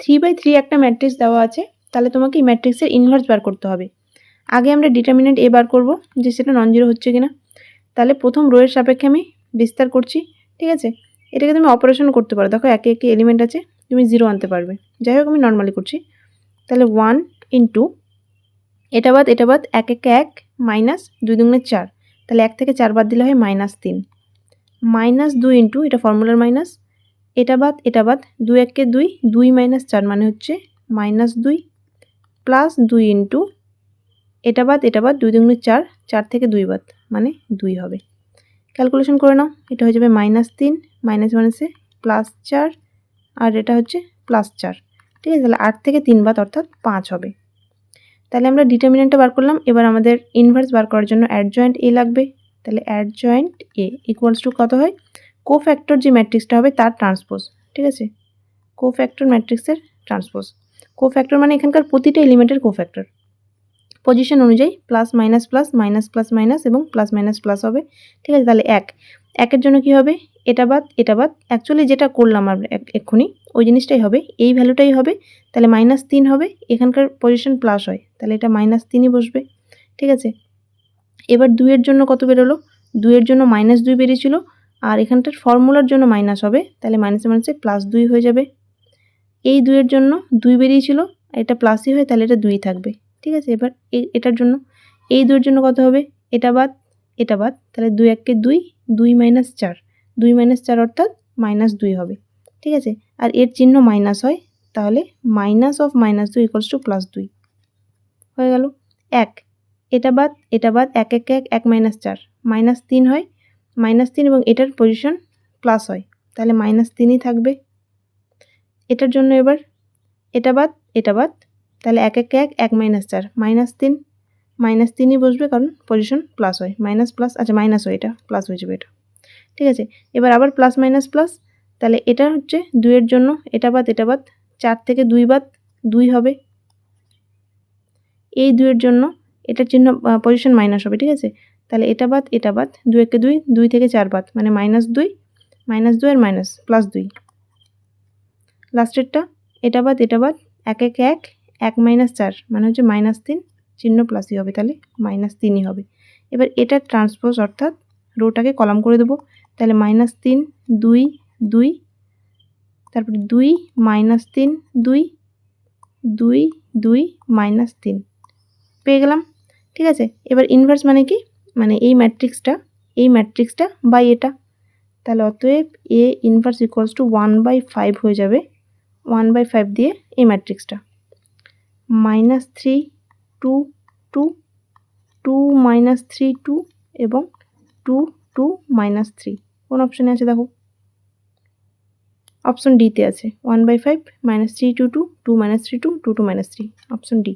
Three by three একটা matrix দেওয়া আছে, তাহলে তোমাকে এই ম্যাট্রিক্সের ইনভার্স বার করতে হবে। আগে আমরা ডিটারমিনেন্ট এ বার করব, যে সেটা নন জিরো হচ্ছে কিনা। তাহলে প্রথম রোয়ের সাপেক্ষে আমি বিস্তার করছি, ঠিক আছে? এটাকে তুমি অপারেশন করতে পারো। দেখো, একে একে এলিমেন্ট আছে, তুমি জিরো আনতে পারবে। যাই হোক, আমি নর্মালি করছি। তাহলে ওয়ান ইন্টু এটা বাদ এটা বাদ, এক একে এক মাইনাস দুই দুগুণে চার। তাহলে এক থেকে চার বাদ দিলে হয় মাইনাস তিন। মাইনাস দুই ইন্টু এটা ফর্মুলার মাইনাস এটা বাদ এটা বাদ। দুই একে দুই দুই মাইনাস চার মানে হচ্ছে মাইনাস দুই প্লাস দুই ইন্টু এটা বাদ এটা বাদ, দুই দুগুণে চার চার থেকে দুই বাদ মানে দুই হবে। ক্যালকুলেশন করে নাও, এটা হয়ে যাবে মাইনাস তিন, মাইনাস মাইনাসে প্লাস চার, আর এটা হচ্ছে প্লাস চার। ঠিক আছে, তাহলে আট থেকে তিন বাদ অর্থাৎ পাঁচ হবে। তাহলে আমরা ডিটারমিনেন্টটা বার করলাম, এবার আমাদের ইনভার্স বার করার জন্য অ্যাডজয়েন্ট এ লাগবে। তাহলে অ্যাডজয়েন্ট এ ইকুয়ালস টু কত হয়? কো ফ্যাক্টর যে ম্যাট্রিক্সটা হবে তার ট্রান্সপোজ ঠিক আছে? কো ফ্যাক্টর ম্যাট্রিক্সের ট্রান্সপোজ কো ফ্যাক্টর মানে এখানকার প্রতিটা এলিমেন্টের কো ফ্যাক্টর পজিশন অনুযায়ী plus minus plus minus plus minus এবং প্লাস মাইনাস প্লাস হবে, ঠিক আছে? তাহলে এক। একের জন্য কি হবে? এটা বাদ এটা বাদ। অ্যাকচুয়ালি যেটা করলাম আমরা এক্ষুনি, ওই জিনিসটাই হবে। এই ভ্যালুটাই হবে। তাহলে মাইনাস তিন হবে। এখানকার পজিশন প্লাস হয়। তাহলে এটা মাইনাস তিনই বসবে, ঠিক আছে? এবার দুইয়ের জন্য কত বেরোলো? দুইয়ের জন্য মাইনাস দুই বেরিয়েছিল। আর এখানটার ফর্মুলার জন্য মাইনাস হবে, তাহলে মাইনাসে মাইনাসে প্লাস দুই হয়ে যাবে। এই দুইয়ের জন্য দুই বেরিয়েছিল এটা প্লাসই হয়, তাহলে এটা দুই থাকবে। ঠিক আছে? এবার এটার জন্য, এই দুইয়ের জন্য কত হবে? এটা বাদ এটা বাদ, তাহলে দুই এককে দুই দুই মাইনাস চার। দুই মাইনাস চার অর্থাৎ মাইনাস দুই হবে। ঠিক আছে? আর এর চিহ্ন মাইনাস হয়, তাহলে মাইনাস অফ মাইনাস দুই ইকলস টু প্লাস দুই। হয়ে গেল। এক, এটা বাদ এটা বাদ, এক এক এক এক মাইনাস চার। মাইনাস তিন হয় মাইনাস তিন এবং এটার পজিশন প্লাস হয়। তাহলে মাইনাস তিনই থাকবে। এটার জন্য এবার এটা বাদ এটা বাদ। তাহলে এক এক এক এক মাইনাস চার, মাইনাস তিন। মাইনাস তিনই বসবে কারণ পজিশন প্লাস হয়। মাইনাস প্লাস আচ্ছা মাইনাস হয় এটা প্লাস হয়ে যাবে এটা। ঠিক আছে? এবার আবার প্লাস মাইনাস প্লাস তাহলে এটা হচ্ছে দুইয়ের জন্য, এটা বাদ এটা বাদ। চার থেকে দুই বাদ, দুই হবে। এই দুইয়ের জন্য এটার চিহ্ন পজিশন মাইনাস হবে, ঠিক আছে? তাহলে এটা বাদ এটা বাদ। দুই একে দুই দুই থেকে চার বাদ। মানে মাইনাস দুই মাইনাস দুই আর মাইনাস প্লাস দুই। লাস্টেরটা এটা বাদ এটা বাদ। এক এক এক এক মাইনাস চার। মানে হচ্ছে মাইনাস তিন, চিহ্ন প্লাসই হবে তাহলে। মাইনাস তিনই হবে। এবার এটা ট্রান্সপোজ অর্থাৎ রোটাকে কলাম করে দেবো। তাহলে মাইনাস তিন, দুই দুই, তারপরে দুই মাইনাস তিন, দুই দুই দুই মাইনাস তিন। পেয়ে গেলাম। ঠিক আছে? এবার ইনভার্স মানে কি? মানে এই ম্যাট্রিক্সটা এই ম্যাট্রিক্সটা বাই এটা। তাহলে অতএব A inverse equals to one by five হয়ে যাবে। ওয়ান বাই ফাইভ দিয়ে এই ম্যাট্রিক্সটা minus three two two two minus three two এবং টু টু মাইনাস থ্রি কোন অপশানে আছে দেখো? অপশন ডিতে আছে। One by five minus three two two two minus three two two two minus three option D